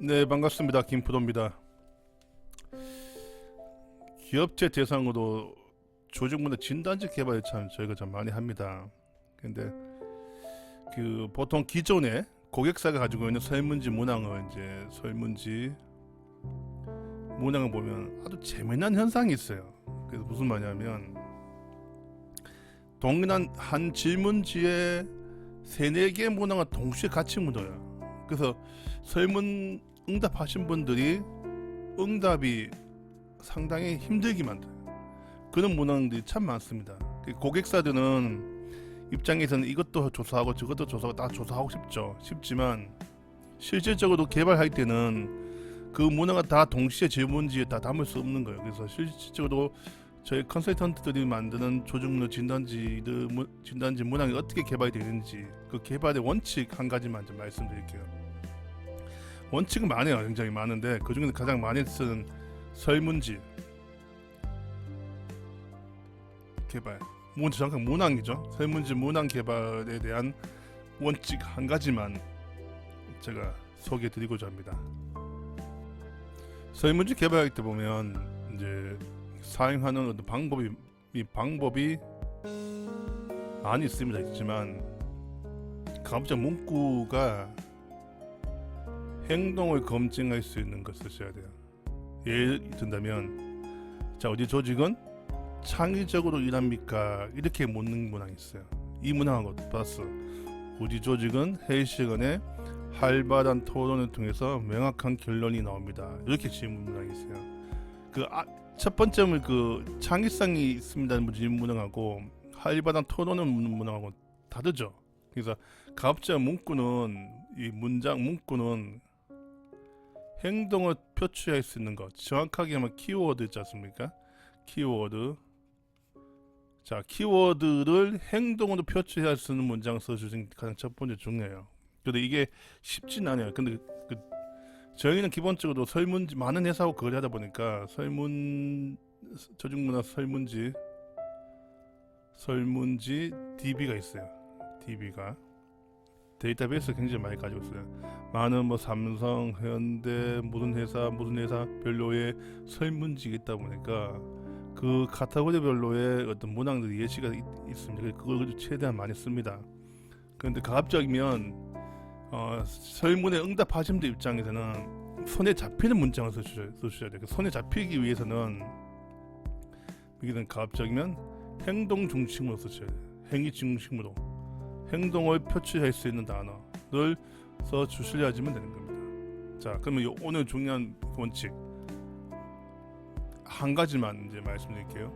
네 반갑습니다 김프로입니다. 기업체 대상으로 조직문화 진단지 개발을 참 저희가 좀 많이 합니다. 근데 그 보통 기존에 고객사가 가지고 있는 설문지 문항을 이제 설문지 문항을 보면 아주 재미난 현상이 있어요. 그래서 무슨 말이냐면 동일한 한 질문지에 세네 개의 문항을 동시에 같이 묻어요. 그래서 설문 응답하신 분들이 응답이 상당히 힘들게 만들어요. 그런 문항들이 참 많습니다. 그 고객사들은 입장에서는 이것도 조사하고 저것도 조사하고 다 조사하고 싶죠. 싶지만 실질적으로 개발할 때는 그 문항을 다 동시에 질문지에 다 담을 수 없는 거예요. 그래서 실질적으로 저희 컨설턴트들이 만드는 조직문화 진단지들 문- 진단지 문항이 어떻게 개발되는지 그 개발의 원칙 한 가지만 좀 말씀드릴게요. 원칙은 많아요. 굉장히 많은데 그 중에서 가장 많이 쓰는 설문지 개발. 문 정확한 문항이죠. 설문지 문항 개발에 대한 원칙 한 가지만 제가 소개드리고자 합니다. 설문지 개발할 때 보면 이제 사용하는 어떤 방법이 이 방법이 많이 있습니다. 있지만 갑자기 문구가 행동을 검증할 수 있는 걸 쓰셔야 돼요. 예를 든다면 자 어디 조직은 창의적으로 일합니까? 이렇게 묻는 문항이 있어요. 이 문항하고 플러스 우리 조직은 회의 시간에 활발한 토론을 통해서 명확한 결론이 나옵니다. 이렇게 질문 문항이 있어요. 그 첫 번째는 그 창의성이 있습니다는 문항하고 토론을 묻는 문항하고 다르죠. 그래서 가급적 문구는 이 문장 문구는 행동을 표출할 수 있는 것 정확하게 하면 키워드 있지 않습니까? 키워드 자 키워드를 행동으로 표출할 수 있는 문장을 써주신 게 가장 첫 번째 중요해요. 근데 이게 쉽진 않아요. 근데 그 저희는 기본적으로 설문지 많은 회사하고 그걸 하다 보니까 설문 조직문화 설문지 설문지 DB가 있어요. DB가 데이터베이스 굉장히 많이 가지고 있어요. 많은 뭐 삼성, 현대 무슨 회사 무슨 회사 별로의 설문지가 있다 보니까 그 카테고리별로의 어떤 문항들이 예시가 있. 그래서 그걸 최대한 많이 씁니다. 그런데 가급적이면 어, 설문에 응답하신 분 입장에서는 손에 잡히는 문장을 써주셔야, 써주셔야 돼요. 그 손에 잡히기 위해서는 여기는 가급적이면 행동 중심으로 쓰셔야 돼요. 행위 중심으로 행동을 표출할 수 있는 단어를 써 주셔야지만 되는 겁니다. 자, 그러면 요 오늘 중요한 원칙 한 가지만 이제 말씀드릴게요.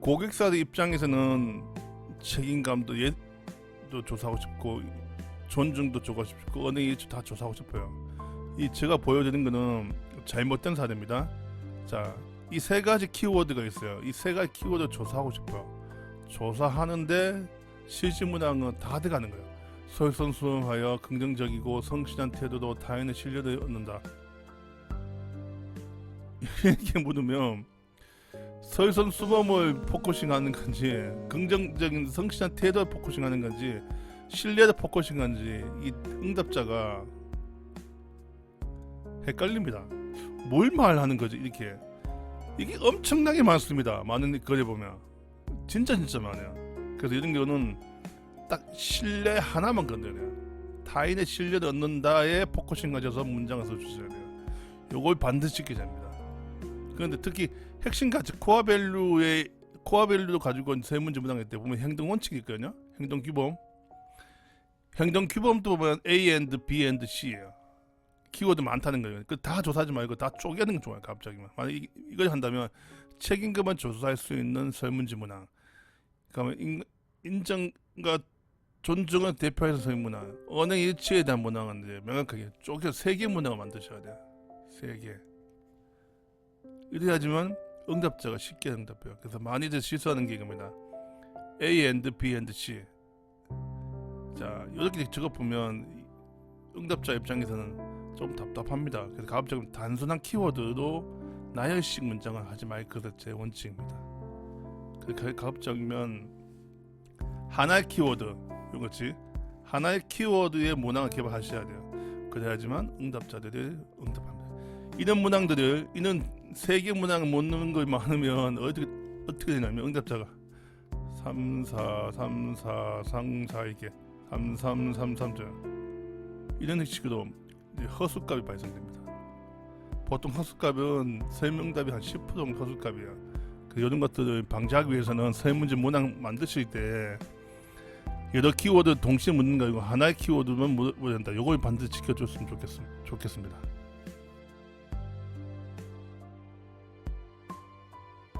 고객사들 입장에서는 책임감도 예도 조사하고 싶고 존중도 조사하고 싶고 은행이 다 조사하고 싶어요. 이 제가 보여드린 거는 잘못된 사례입니다. 자, 이 세 가지 키워드가 있어요. 이 세 가지 키워드 조사하고 싶어요. 조사하는데 실질 문항은 다 들어가는 거예요. 솔선수범하여 긍정적이고 성실한 태도로 타인의 신뢰를 얻는다. 이렇게 물으면 솔선수범을 포커싱하는 건지 긍정적인 성실한 태도를 포커싱하는 건지 신뢰를 포커싱하는 건지 이 응답자가 헷갈립니다. 뭘 말하는 거지 이렇게 이게 엄청나게 많습니다. 많은 글에 보면 진짜 진짜 많아요. 그래서 이런 경우는 딱 신뢰 하나만 건드려요. 타인의 신뢰를 얻는다에 포커싱 가져서 문장을 써주셔야 돼요. 요걸 반드시 지켜야 됩니다. 그런데 특히 핵심 가치 코어 밸류의 코어 밸류를 가지고 있는 세 문제 문항일 때 보면 행동 원칙이 있거든요. 행동 규범. 행동 규범도 보면 A and B and C예요. 키워드 많다는 거예요. 그 다 조사하지 말고 다 쪼개는 게 좋아요. 갑자기만. 만약 이, 이걸 한다면 책임감만 조사할 수 있는 설문지 문항. 그러면 인, 인정과 존중을 대표해서 설문항. 언어 일치에 대한 문항은 이제 명확하게 쪼개 세개 문항을 만드셔야 돼요. 세 개. 이래야지만 응답자가 쉽게 응답해요. 그래서 많이들 실수하는 게 이겁니다. A and B and C. 자 이렇게 적어 보면 응답자 입장에서는 좀 답답합니다. 그래서 가급적 단순한 키워드로 나열식 문장을 하지 말 것이 제 원칙입니다. 그 가급적이면 하나의 키워드 이거지 하나의 키워드의 문항을 개발하셔야 돼요. 그래야지만 응답자들이 응답합니다. 이런 문항들을 이런 세개 문항을 못 넣는 걸 많으면 어떻게 어떻게 되냐면 응답자가 3 4 3 4 3 4 이게 3 3 3 3 이런 식으로 허수값이 발생됩니다. 보통 허수값은 세 명답이 한 10% 정도 허수값이야. 그 이런 것들을 방지하기 위해서는 세 문제 문항 만드실 때 여러 키워드 동시에 묻는 거 아니고 하나의 키워드만 묻어야 된다. 요걸 반드시 지켜줬으면. 좋겠습니다.